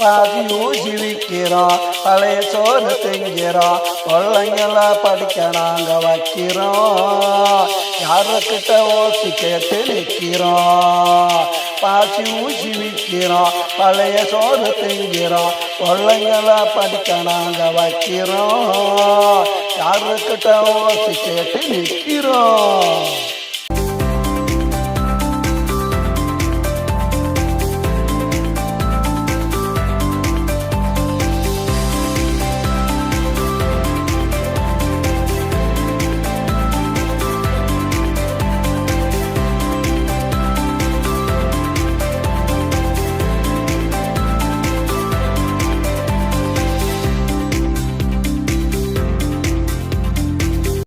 பாதி ஊசி பழைய சோறு திங்கிறோம் கொள்ளைங்கள படிக்க நாங்க வைக்கிறோம் யாருக்கிட்ட ஓசி கேட்டு நிற்கிறோம் பாசி ஊசி விற்கிறோம் பழைய சோறு திங்கிறோம் கொள்ளைங்கள படிக்க நாங்க வைக்கிறோம் யாருக்கிட்ட ஓசி கேட்டு நிற்கிறோம்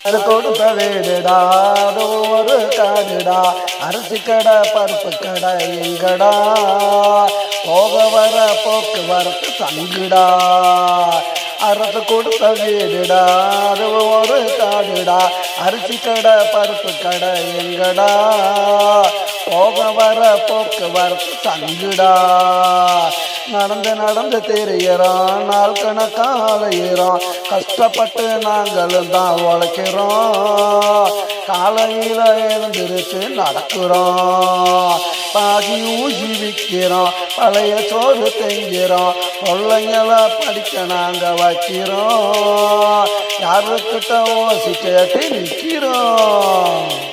அது கொடுத்த வீடுடா அது ஒரு காடுடா அரிசி கடை பருப்பு கடை எங்கடா? போக வர போக்குவரத்து தங்குடா. அரசு கொடுத்த வீடுடா அது ஒரு காடுடா. அரிசி கடை பருப்பு கடை எங்கடா? போக வர போக்குவரத்து தங்குடா. நடந்து நடந்து தெரிகிறோம் நாள் கணக்காக கஷ்டப்பட்டு நாங்களும் தான் உழைக்கிறோம். காலையில் எழுந்திருச்சு நடக்கிறோம். பாதி ஊசி விற்கிறோம். பழைய சோறு தெங்கிறோம் பிள்ளைங்களை படிக்க நாங்கள் வைக்கிறோம். யாருக்கிட்ட ஓசி கேட்டு நிற்கிறோம்.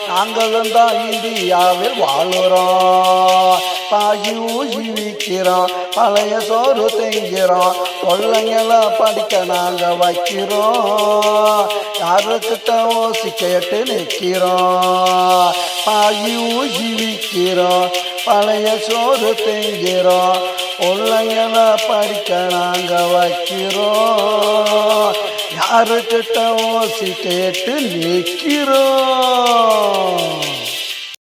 நாங்களும் தான் இந்தியாவில் வாழுறோம் பாகி ஊழிக்கிறோம் பழைய சோறு திங்கிறோம் கொள்ளைங்களை படிக்க நாங்கள் வைக்கிறோம். யாருக்கிட்ட ஓசி கேட்டு நிற்கிறோம். பாகி ஊழிக்கிறோம் பழைய சோறு திங்கிறோம் கொள்ளைங்களை படிக்க நாங்கள் வைக்கிறோம். யாருக்கிட்ட ஓசி கேட்டு நிற்கிறோம்